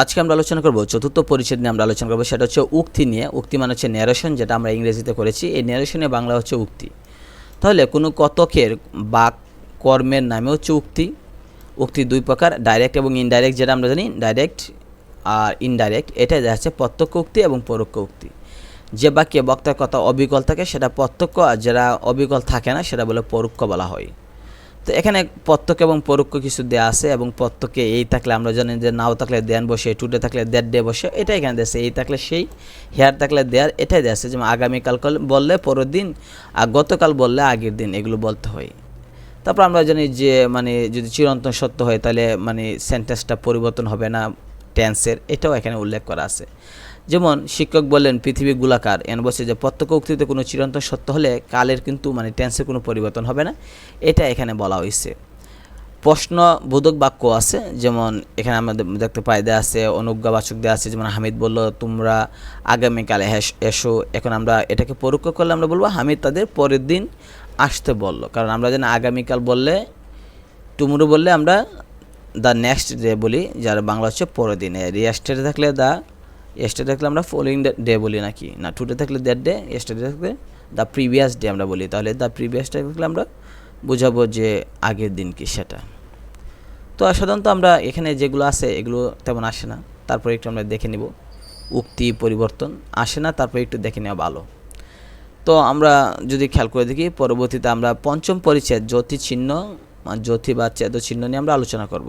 আজকে আমরা আলোচনা করব, চতুর্থ পরিচ্ছেদ নিয়ে আমরা আলোচনা করব, সেটা হচ্ছে উক্তি নিয়ে। উক্তি মানে হচ্ছে ন্যারেশন যেটা আমরা ইংরেজিতে করেছি। এই ন্যারেশনে বাংলা হচ্ছে উক্তি। তাহলে কোনো কতকের বা কর্মের নামে হচ্ছে উক্তি? উক্তি দুই প্রকার ডাইরেক্ট এবং ইনডাইরেক্ট যেটা আমরা জানি ডাইরেক্ট আর ইনডাইরেক্ট এটা দেখা যাচ্ছে প্রত্যক্ষ উক্তি এবং পরোক্ষ উক্তি। যে বাক্যে বক্তার কথা অবিকল থাকে, সেটা প্রত্যক্ষ, আর যারা অবিকল থাকে না, সেটা বলে পরোক্ষ বলা হয়। তো এখানে প্রত্যক্ষ এবং পরোক্ষ কিছু দেওয়া আছে এবং প্রত্যক্ষে এই থাকলে আমরা জানি যে নাও থাকলে দেন বসে, টুডে থাকলে দেড় ডে বসে এটা এখানে দেশে এই থাকলে সেই, হেয়ার থাকলে দেয়ার, এটাই আছে। যেমন আগামীকাল কল- বললে পরের দিন, আর গতকাল বললে আগের দিন, এগুলো বলতে হয়। তারপর আমরা জানি যে মানে যদি চিরন্তন সত্য হয়, তাহলে মানে সেন্টেন্সটা পরিবর্তন হবে না টেন্সের এটাও এখানে উল্লেখ করা আছে। যেমন শিক্ষক বললেন, পৃথিবী গোলাকার। এন বলছে যে, প্রত্যক্ষ উক্তিতে কোনো চিরন্তন সত্য হলে কালের কিন্তু মানে টেন্সের কোনো পরিবর্তন হবে না। এটা এখানে বলা হয়েছে প্রশ্ন বোধক বাক্য আছে, যেমন এখানে আমাদের দেখতে পাই দেওয়া আছে, অনুজ্ঞাবাচক দেওয়া আছে, যেমন হামিদ বলল, তোমরা আগামীকালে এসো। এখন আমরা এটাকে পরোক্ষ করলে আমরা বলব, হামিদ তাদের পরের দিন আসতে বলল। কারণ আমরা যেন আগামীকাল বললে, টুমুরো বললে আমরা দ্য নেক্সট ডে বলি, যার বাংলা হচ্ছে পরের দিনে। রিয়াস্টেডে থাকলে দ্য ইয়েস্টারডে থাকলে আমরা ফলোয়িং ডে বলি নাকি? না টুডে থাকলে দ্যাট ডে ইয়েস্টারডে থাকলে দ্য প্রিভিয়াস ডে আমরা বলি। তাহলে দ্য প্রিভিয়াস ডে থাকলে আমরা বোঝাবো যে আগের দিন কি সেটা। তো সাধারণত আমরা এখানে যেগুলো আছে, এগুলো তেমন আসে না। তারপরে একটু আমরা দেখে নিব। উক্তি, পরিবর্তন আসে না, তারপরে একটু দেখে নেওয়া ভালো। তো আমরা যদি খেয়াল করে দেখি, পরবর্তীতে আমরা পঞ্চম পরিচ্ছেদ জ্যোতি চিহ্ন জ্যোতি বা চিহ্ন নিয়ে আমরা আলোচনা করব।